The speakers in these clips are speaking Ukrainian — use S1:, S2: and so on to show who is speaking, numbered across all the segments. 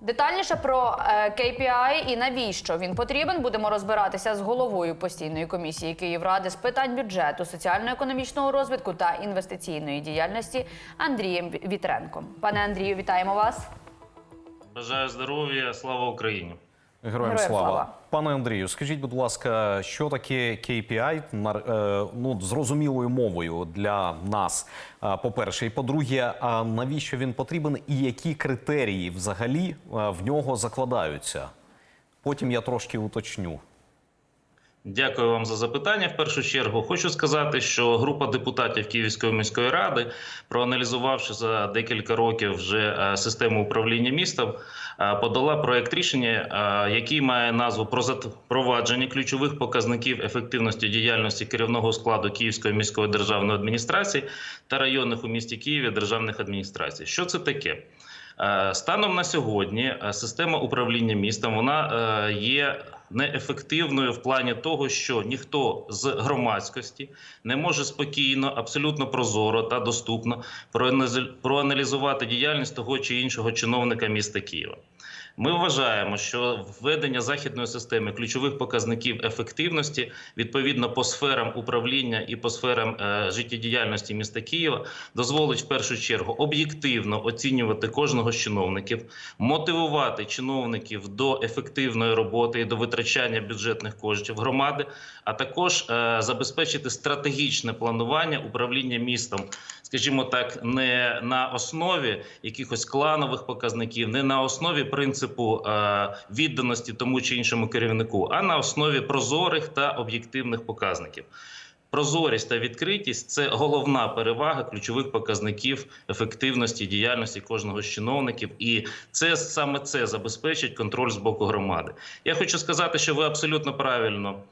S1: Детальніше про е, KPI і навіщо він потрібен, будемо розбиратися з головою постійної комісії Київради з питань бюджету, соціально-економічного розвитку та інвестиційної діяльності Андрієм Вітренком. Пане Андрію, вітаємо вас.
S2: Бажаю здоров'я, слава Україні.
S3: Героям
S1: Героям
S3: слава.
S1: слава.
S3: Пане Андрію, скажіть, будь ласка, що таке KPI е, ну, зрозумілою мовою для нас? е, По-перше, і по-друге, а навіщо він потрібен і які критерії взагалі е, в нього закладаються? Потім я трошки уточню.
S2: Дякую вам за запитання. В першу чергу хочу сказати, що група депутатів Київської міської ради, проаналізувавши за декілька років вже е, систему управління містом, е, подала проект рішення, е, який має назву про запровадження ключових показників ефективності діяльності керівного складу Київської міської державної адміністрації та районних у місті Києві державних адміністрацій. Що це таке? Станом на сьогодні система управління містом вона є неефективною в плані того, що ніхто з громадськості не може спокійно, абсолютно прозоро та доступно проаналіз- проаналізувати діяльність того чи іншого чиновника міста Києва. Ми вважаємо, що введення західної системи ключових показників ефективності відповідно по сферам управління і по сферам е, життєдіяльності міста Києва дозволить в першу чергу об'єктивно оцінювати кожного з чиновників, мотивувати чиновників до ефективної роботи і до витрачання бюджетних коштів громади, а також е, забезпечити стратегічне планування управління містом, скажімо так, не на основі якихось кланових показників, не на основі принципу е, відданості тому чи іншому керівнику, а на основі прозорих та об'єктивних показників. Прозорість та відкритість це головна перевага ключових показників ефективності діяльності кожного з чиновників, і це саме це забезпечить контроль з боку громади. Я хочу сказати, що ви абсолютно правильно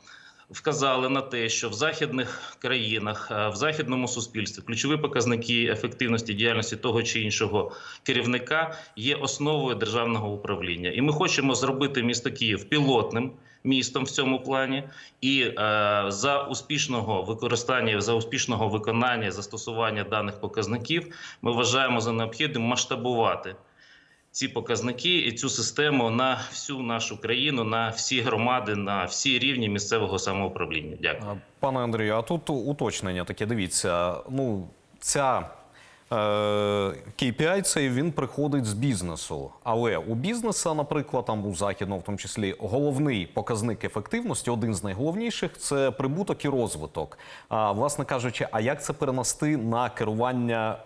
S2: вказали на те, що в західних країнах, е, в західному суспільстві ключові показники ефективності діяльності того чи іншого керівника є основою державного управління. І ми хочемо зробити місто Київ пілотним містом в цьому плані, і е, за успішного використання, за успішного виконання застосування даних показників, ми вважаємо за необхідним масштабувати ці показники і цю систему на всю нашу країну, на всі громади, на всі рівні місцевого самоуправління. Дякую.
S3: Е, Пане Андрію, а тут уточнення таке. Дивіться, ну ця е, KPI цей він приходить з бізнесу. Але у бізнеса, наприклад, там у західному, в тому числі, головний показник ефективності, один з найголовніших це прибуток і розвиток. А власне кажучи, а як це перенести на керування?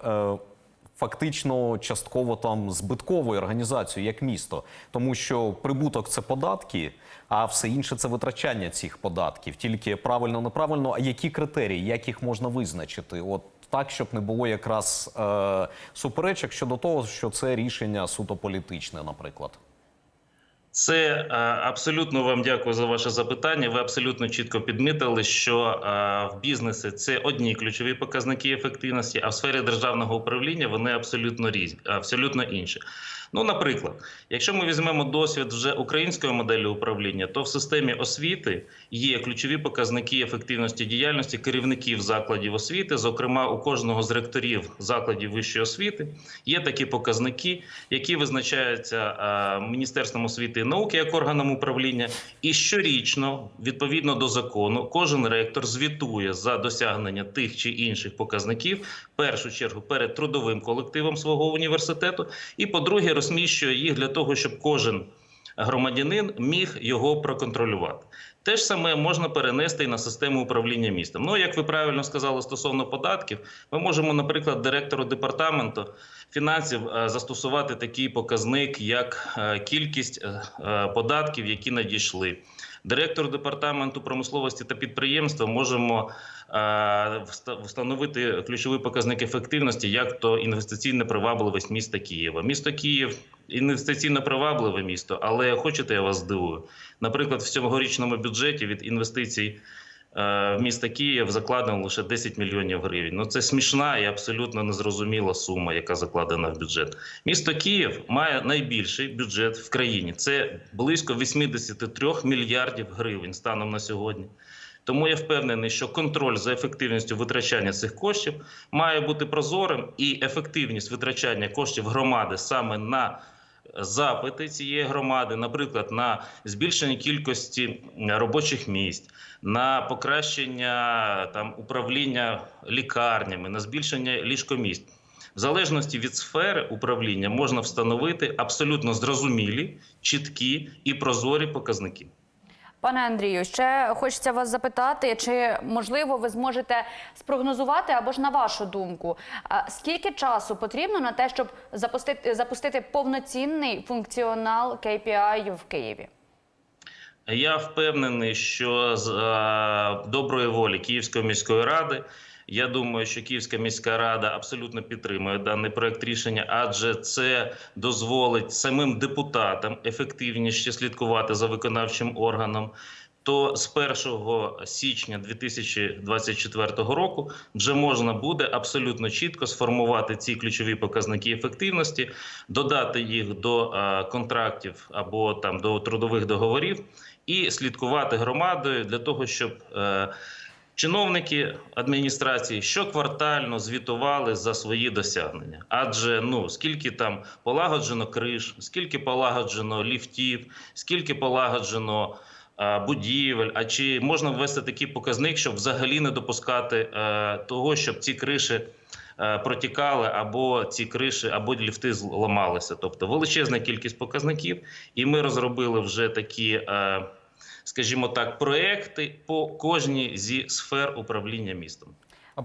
S3: Фактично частково там збитковою організацією, як місто, тому що прибуток це податки, а все інше це витрачання цих податків. Тільки правильно, неправильно. А які критерії, як їх можна визначити? От так, щоб не було якраз е, суперечок щодо того, що це рішення суто політичне, наприклад.
S2: Це е, абсолютно вам дякую за ваше запитання. Ви абсолютно чітко підмітили, що е, в бізнесі це одні ключові показники ефективності, а в сфері державного управління вони абсолютно різні, абсолютно інші. Ну, наприклад, якщо ми візьмемо досвід вже української моделі управління, то в системі освіти є ключові показники ефективності діяльності керівників закладів освіти. Зокрема, у кожного з ректорів закладів вищої освіти є такі показники, які визначаються е, Міністерством освіти і науки як органом управління. І щорічно, відповідно до закону, кожен ректор звітує за досягнення тих чи інших показників, в першу чергу перед трудовим колективом свого університету, і по-друге, розміщує їх для того, щоб кожен громадянин міг його проконтролювати. Те ж саме можна перенести і на систему управління містом. Ну, як ви правильно сказали стосовно податків, ми можемо, наприклад, директору департаменту фінансів е, застосувати такий показник, як е, кількість е, податків, які надійшли. Директор департаменту промисловості та підприємства можемо е, встановити ключовий показник ефективності, як то інвестиційна привабливість міста Києва. Місто Київ інвестиційно привабливе місто, але хочете, я вас здивую. Наприклад, в цьогорічному бюджеті від інвестицій в міста Київ закладено лише 10 мільйонів гривень. Ну це смішна і абсолютно незрозуміла сума, яка закладена в бюджет. Місто Київ має найбільший бюджет в країні. Це близько 83 мільярдів гривень станом на сьогодні. Тому я впевнений, що контроль за ефективністю витрачання цих коштів має бути прозорим, і ефективність витрачання коштів громади саме на запити цієї громади, наприклад, на збільшення кількості робочих місць, на покращення там управління лікарнями, на збільшення ліжкомість. В залежності від сфери управління можна встановити абсолютно зрозумілі, чіткі і прозорі показники.
S1: Пане Андрію, ще хочеться вас запитати, чи можливо ви зможете спрогнозувати або ж на вашу думку, скільки часу потрібно на те, щоб запустити запустити повноцінний функціонал KPI в Києві?
S2: Я впевнений, що з е, доброї волі Київської міської ради. Я думаю, що Київська міська рада абсолютно підтримує даний проект рішення, адже це дозволить самим депутатам ефективніше слідкувати за виконавчим органом. То з 1 січня 2024 року вже можна буде абсолютно чітко сформувати ці ключові показники ефективності, додати їх до е, контрактів або там до трудових договорів і слідкувати громадою для того, щоб е, чиновники адміністрації щоквартально звітували за свої досягнення. Адже ну скільки там полагоджено криш, скільки полагоджено ліфтів, скільки полагоджено е, будівель. А чи можна ввести такий показник, щоб взагалі не допускати е, того, щоб ці криші е, протікали, або ці криші, або ліфти зламалися. Тобто величезна кількість показників, і ми розробили вже такі. е, Скажімо так, проекти по кожній зі сфер управління містом.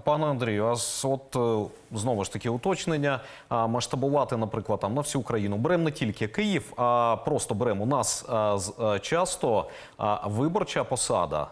S3: Пане Андрію, а от е, знову ж таки уточнення. Масштабувати, наприклад, там на всю Україну беремо не тільки Київ, а просто беремо у нас з- часто виборча посада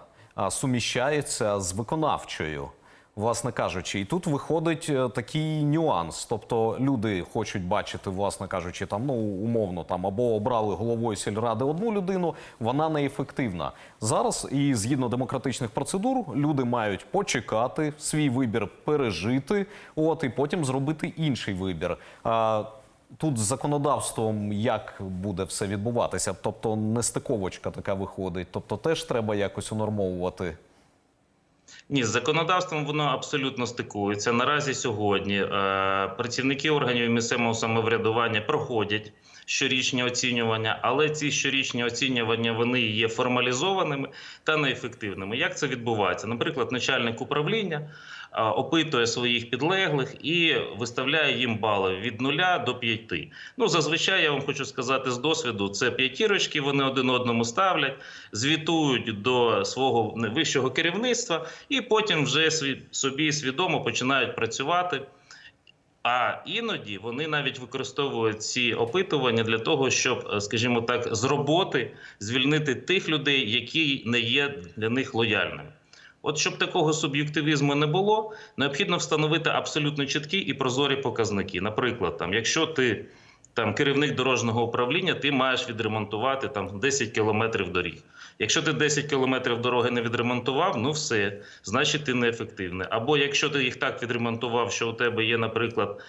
S3: суміщається з виконавчою. Власне кажучи, і тут виходить е, такий нюанс. Тобто люди хочуть бачити, власне кажучи, там ну умовно там або обрали головою сільради одну людину, вона неефективна. Зараз і згідно демократичних процедур, люди мають почекати свій вибір, пережити, от і потім зробити інший вибір. А, Тут з законодавством як буде все відбуватися? Тобто нестиковочка така виходить. Тобто теж треба якось унормовувати.
S2: Ні, з законодавством воно абсолютно стикується. Наразі сьогодні е, працівники органів місцевого самоврядування проходять щорічні оцінювання, але ці щорічні оцінювання вони є формалізованими та неефективними. Як це відбувається? Наприклад, начальник управління опитує своїх підлеглих і виставляє їм бали від 0 до 5. Ну зазвичай я вам хочу сказати з досвіду, це п'ятірочки. Вони один одному ставлять, звітують до свого вищого керівництва, і потім вже собі свідомо починають працювати. А іноді вони навіть використовують ці опитування для того, щоб, е, скажімо так, з роботи звільнити тих людей, які не є для них лояльними. От щоб такого суб'єктивізму не було, необхідно встановити абсолютно чіткі і прозорі показники. Наприклад, там, якщо ти там керівник дорожнього управління, ти маєш відремонтувати там 10 кілометрів доріг. Якщо ти 10 кілометрів дороги не відремонтував, ну все, значить ти неефективний. Або якщо ти їх так відремонтував, що у тебе є, наприклад,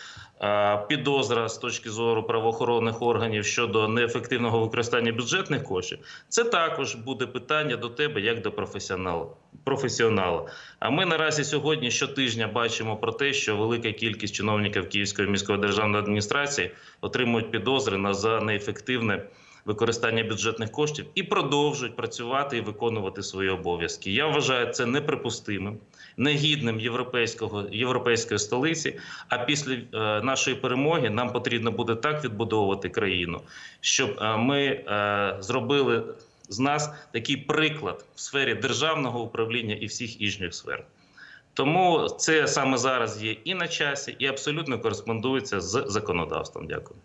S2: підозра з точки зору правоохоронних органів щодо неефективного використання бюджетних коштів, це також буде питання до тебе як до професіонала. професіонала. А ми наразі сьогодні щотижня бачимо про те, що велика кількість чиновників Київської міської державної адміністрації отримують підозри на за неефективне використання бюджетних коштів і продовжують працювати і виконувати свої обов'язки. Я вважаю це неприпустимим, негідним європейського європейської столиці. А після е, нашої перемоги нам потрібно буде так відбудовувати країну, щоб е, ми е, зробили з нас такий приклад в сфері державного управління і всіх інших сфер. Тому це саме зараз є і на часі, і абсолютно кореспондується з законодавством. Дякую.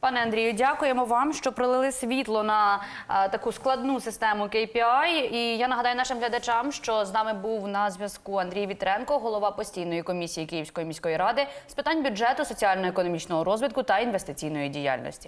S1: Пане Андрію, дякуємо вам, що пролили світло на а, таку складну систему KPI. І я нагадаю нашим глядачам, що з нами був на зв'язку Андрій Вітренко, голова постійної комісії Київської міської ради з питань бюджету, соціально-економічного розвитку та інвестиційної діяльності.